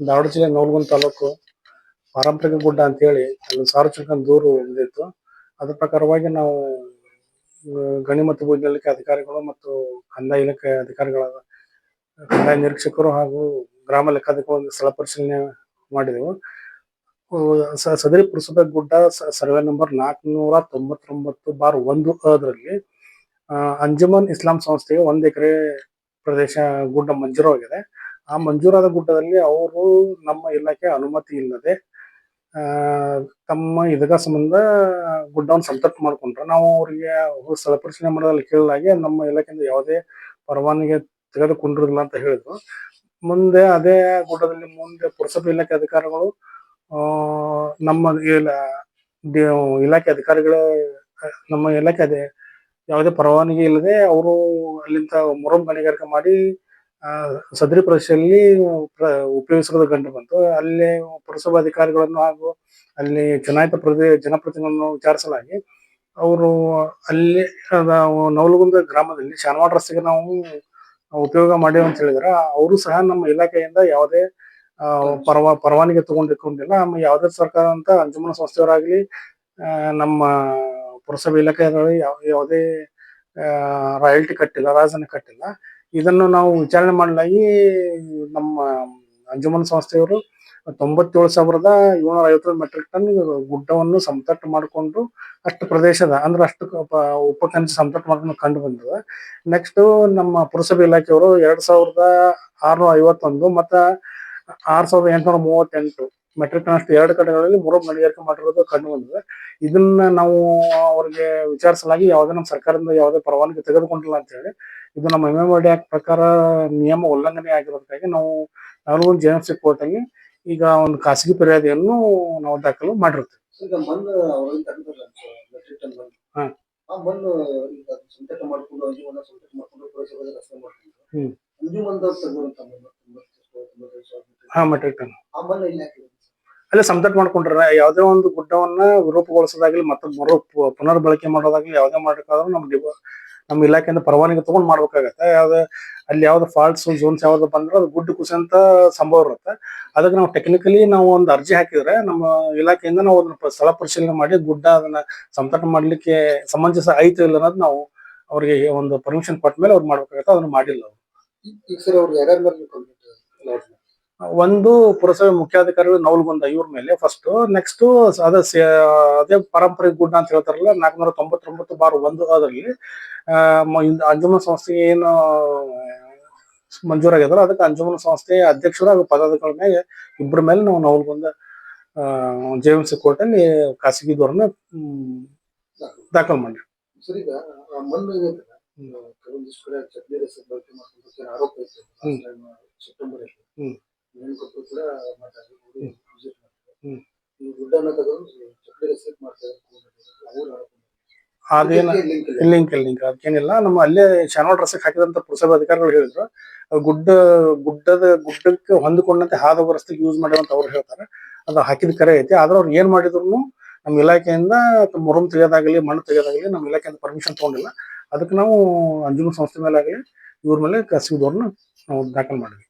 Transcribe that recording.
ಧಾರವಾಡ ಜಿಲ್ಲೆ ನವಲಗುಂದ ತಾಲೂಕು ಪಾರಂಪರಿಕ ಗುಡ್ಡ ಅಂತ ಹೇಳಿ ಅಲ್ಲಿ ಸಾರ್ವಜನಿಕ ದೂರು ಬಂದಿತ್ತು ಅದ್ರ ಪ್ರಕಾರವಾಗಿ ನಾವು ಗಣಿ ಮತ್ತು ಅಧಿಕಾರಿಗಳು ಮತ್ತು ಕಂದಾಯ ಇಲಾಖೆ ಅಧಿಕಾರಿಗಳ, ಕಂದಾಯ ನಿರೀಕ್ಷಕರು ಹಾಗೂ ಗ್ರಾಮ ಲೆಕ್ಕಾಧಿಕಾರಿ ಸ್ಥಳ ಪರಿಶೀಲನೆ ಮಾಡಿದೆವು. ಸದರಿ ಪುರಸಭೆ ಗುಡ್ಡ ಸರ್ವೆ ನಂಬರ್ ನಾಲ್ಕುನೂರ ತೊಂಬತ್ತೊಂಬತ್ತು ಬಾರ್ ಒಂದು ಅದರಲ್ಲಿ ಅಂಜುಮನ್ ಇಸ್ಲಾಂ ಸಂಸ್ಥೆಗೆ ಒಂದು ಎಕರೆ ಪ್ರದೇಶ ಗುಡ್ಡ ಮಂಜೂರಾಗಿದೆ. ಆ ಮಂಜೂರಾದ ಗುಡ್ಡದಲ್ಲಿ ಅವರು ನಮ್ಮ ಇಲಾಖೆ ಅನುಮತಿ ಇಲ್ಲದೆ ತಮ್ಮ ಇದಗ ಸಂಬಂಧ ಗುಡ್ಡವನ್ನು ಸಂತರ್ಪ ಮಾಡ್ಕೊಂಡ್ರೆ. ನಾವು ಅವರಿಗೆ ಸ್ಥಳ ಪರಿಶೀಲನೆ ಮಾಡೋದ್ರಲ್ಲಿ ಕೇಳಲಾಗಿ ನಮ್ಮ ಇಲಾಖೆಯಿಂದ ಯಾವುದೇ ಪರವಾನಗಿ ತೆಗೆದುಕೊಂಡಿರಲಿಲ್ಲ ಅಂತ ಹೇಳಿದ್ರು. ಮುಂದೆ ಅದೇ ಗುಡ್ಡದಲ್ಲಿ ಮುಂದೆ ಪುರಸಭೆ ಇಲಾಖೆ ಅಧಿಕಾರಿಗಳು ನಮ್ಮ ಇಲಾಖೆ ಅಧಿಕಾರಿಗಳ, ನಮ್ಮ ಇಲಾಖೆ ಅದೇ ಯಾವುದೇ ಪರವಾನಗಿ ಇಲ್ಲದೆ ಅವರು ಅಲ್ಲಿಂದ ಮೊರಂ ಗಣಿಗಾರಿಕೆ ಮಾಡಿ ಸದರಿ ಪ್ರದೇಶದಲ್ಲಿ ಪ್ರ- ಉಪಯೋಗಿಸಿರೋದು ಕಂಡು ಬಂತು. ಅಲ್ಲಿ ಪುರಸಭಾ ಅಧಿಕಾರಿಗಳನ್ನು ಹಾಗೂ ಅಲ್ಲಿ ಚುನಾಯಿತ ಪ್ರತಿ, ಜನಪ್ರತಿನಿಧಿಗಳನ್ನು ವಿಚಾರಿಸಲಾಗಿ ಅವರು ಅಲ್ಲಿ ನವಲಗುಂದ ಗ್ರಾಮದಲ್ಲಿ ಶಾನವಾಡ ರಸ್ತೆಗೆ ನಾವು ಉಪಯೋಗ ಮಾಡಿವಿ ಅಂತ ಹೇಳಿದ್ರೆ. ಅವರು ಸಹ ನಮ್ಮ ಇಲಾಖೆಯಿಂದ ಯಾವುದೇ ಪರವಾ, ಪರವಾನಿಗೆ ತಗೊಂಡಿಕೊಂಡಿಲ್ಲ ಆಮೇಲೆ ಯಾವುದೇ ಸರ್ಕಾರ ಅಂತ ಅಂಜುಮನ ಸಂಸ್ಥೆಯವರಾಗ್ಲಿ ನಮ್ಮ ಪುರಸಭೆ ಯಾವ, ಯಾವುದೇ ರಾಯಲ್ಟಿ ಕಟ್ಟಿಲ್ಲ, ರಾಜಧಾನಿ ಕಟ್ಟಿಲ್ಲ. ಇದನ್ನು ನಾವು ವಿಚಾರಣೆ ಮಾಡಲಾಗಿ ನಮ್ಮ ಅಂಜುಮನ್ ಸಂಸ್ಥೆಯವರು ತೊಂಬತ್ತೇಳು ಸಾವಿರದ ಏಳ್ನೂರ ಐವತ್ತು ಮೆಟ್ರಿಕ್ ಟನ್ ಗುಡ್ಡವನ್ನು ಸಮತಟ್ಟು ಮಾಡಿಕೊಂಡು ಅಷ್ಟು ಪ್ರದೇಶದ, ಅಂದ್ರೆ ಅಷ್ಟು ಉಪಖಂಡ ಸಮತಟ್ಟು ಮಾಡ್ಕೊಂಡು ಕಂಡು ಬಂದದ. ನೆಕ್ಸ್ಟ್ ನಮ್ಮ ಪುರಸಭೆ ಇಲಾಖೆಯವರು ಎರಡ್ ಸಾವಿರದ ಆರ್ನೂರ ಐವತ್ತೊಂದು ಮತ್ತ ಆರ್ ಸಾವಿರದ ಎಂಟುನೂರ ಮೂವತ್ತೆಂಟು ಮೆಟ್ರಿಕ್ ಟನ್ ಅಷ್ಟು ಎರಡು ಕಡೆಗಳಲ್ಲಿ ಮೂರು ಗಣಿಗಾರಿಕೆ ಮಾಡಿರೋದು ಕಂಡು ಬಂದಿದೆ. ಇದನ್ನ ನಾವು ಅವ್ರಿಗೆ ವಿಚಾರಿಸಲಾಗಿ ಯಾವುದೇ ನಮ್ಮ ಸರ್ಕಾರದಿಂದ ಯಾವುದೇ ಪರವಾನಗಿ ತೆಗೆದುಕೊಂಡಿಲ್ಲ ಅಂತ ಹೇಳಿ ಇದು ನಮ್ಮ ಎಂ ಎಂ ಆಕ್ಟ್ ಪ್ರಕಾರ ನಿಯಮ ಉಲ್ಲಂಘನೆ ಆಗಿರೋದಕ್ಕಾಗಿ ನಾವು ನಾನು ಜೆ ಎಂ ಸಿ ಕೋರ್ಟ್ ಅಲ್ಲಿ ಈಗ ಒಂದು ಖಾಸಗಿ ಫಿರ್ಯಾದಿಯನ್ನು ನಾವು ದಾಖಲು ಮಾಡಿರ್ತೇವೆ. ಹಾ. ಮೆಟ್ರಿಕ್ ಟನ್ ಆ ಮಣ್ಣು ಇಲ್ಲಿ ಹಾಕಿದ್ರು ಅಲ್ಲೇ ಸಮತಟ್ಟು ಮಾಡ್ಕೊಂಡ್ರೆ ಯಾವುದೇ ಒಂದು ಗುಡ್ಡವನ್ನ ವಿರೂಪಗೊಳಿಸೋದಾಗ್ಲಿ ಮತ್ತೆ ಮರು ಪುನರ್ ಬಳಕೆ ಮಾಡೋದಾಗ್ಲಿ ಯಾವುದೇ ಮಾಡಬೇಕಾದ್ರೂ ನಮ್ಮ ಡಿ ನಮ್ಮ ಇಲಾಖೆಯಿಂದ ಪರವಾನಗಿ ತಗೊಂಡ್ ಮಾಡ್ಬೇಕಾಗತ್ತೆ. ಯಾವ್ದು ಅಲ್ಲಿ ಯಾವ್ದು ಫಾಲ್ಟ್ಸ್ ಝೋನ್ಸ್ ಯಾವ್ದು ಬಂದ್ರೆ ಅದು ಗುಡ್ಡ ಕುಸಿಯಂತ ಸಂಭವ ಇರುತ್ತೆ. ಅದಕ್ಕೆ ನಾವು ಟೆಕ್ನಿಕಲಿ ನಾವು ಒಂದು ಅರ್ಜಿ ಹಾಕಿದ್ರೆ ನಮ್ಮ ಇಲಾಖೆಯಿಂದ ನಾವು ಅದನ್ನ ಸ್ಥಳ ಪರಿಶೀಲನೆ ಮಾಡಿ ಗುಡ್ಡ ಅದನ್ನ ಸಂತಟ ಮಾಡ್ಲಿಕ್ಕೆ ಸಮಂಜಸ ಆಯ್ತು ಇಲ್ಲ ಅನ್ನೋದು ನಾವು ಅವ್ರಿಗೆ ಒಂದು ಪರ್ಮಿಷನ್ ಕೊಟ್ಟ ಮೇಲೆ ಅವ್ರು ಮಾಡ್ಬೇಕಾಗತ್ತೆ. ಅದನ್ನ ಮಾಡಿಲ್ಲ ಅವ್ರು. ಒಂದು ಪುರಸಭೆ ಮುಖ್ಯಾಧಿಕಾರಿಗಳು ನವಲ್ಗೊಂದ ಇವ್ರ ಮೇಲೆ ಫಸ್ಟ್ ನೆಕ್ಸ್ಟ್ ಅದೇ ಅದೇ ಪಾರಂಪರಿಕ ಗುಡ್ಡ ಅಂತ ಹೇಳ್ತಾರಲ್ಲ ನಾಲ್ಕುನೂರ ತೊಂಬತ್ತೊಂಬತ್ತು ಬಾರ್ ಒಂದು ಅದರಲ್ಲಿ ಅಂಜುಮನ್ ಸಂಸ್ಥೆಗೆ ಏನು ಮಂಜೂರಾಗ್ಯದಲ್ಲ ಅದಕ್ಕೆ ಅಂಜುಮನ್ ಸಂಸ್ಥೆ ಅಧ್ಯಕ್ಷರು ಹಾಗೂ ಪದಾಧಿಕಾರಿಗಳ ಮೇಲೆ ಇಬ್ಬರ ಮೇಲೆ ನಾವು Navalgund J M C court ಅಲ್ಲಿ ಖಾಸಗಿ ದೂರನ್ನ ದಾಖಲು ಮಾಡಿ ಸೆಪ್ಟೆಂಬರ್ ನೇಮಕತ್ವ ಕೂಡ. ಈ ತಗೊಂಡು ಮಾಡ್ತಾರೆ ಅವ್ರು ಅದೇನ. ಲಿಂಕ್ ಲಿಂಕ್ ಅದಕ್ಕೇನಿಲ್ಲ ನಮ್ಮ ಅಲ್ಲೇ ಚಾನಲ್ ರಸಕ್ಕೆ ಹಾಕಿದಂತ ಪುರಸಭೆ ಅಧಿಕಾರಿಗಳು ಹೇಳಿದ್ರು. ಗುಡ್ಡ ಗುಡ್ಡದ ಗುಡ್ಡಕ್ಕೆ ಹೊಂದಿಕೊಂಡಂತೆ ಹಾದು ರಸ್ತೆಗೆ ಯೂಸ್ ಅಂತ ಅವ್ರು ಹೇಳ್ತಾರೆ. ಅದು ಹಾಕಿದ ಕರೆ ಐತಿ. ಆದ್ರೆ ಅವ್ರು ಏನ್ ಮಾಡಿದ್ರು ನಮ್ಮ ಇಲಾಖೆಯಿಂದ ಮೊರಮ್ ತೆಗೆಯೋದಾಗಲಿ ಮಣ್ಣು ತೆಗೆಯೋದಾಗಲಿ ನಮ್ಮ ಇಲಾಖೆಯಿಂದ ಪರ್ಮಿಷನ್ ತಗೊಂಡಿಲ್ಲ. ಅದಕ್ಕೆ ನಾವು ಅಂಜುಮ ಸಂಸ್ಥೆ ಮೇಲೆ ಆಗಲಿ ಇವ್ರ ಮೇಲೆ ಕಸಿದವ್ರನ್ನ ನಾವು ದಾಖಲು ಮಾಡಿದ್ವಿ.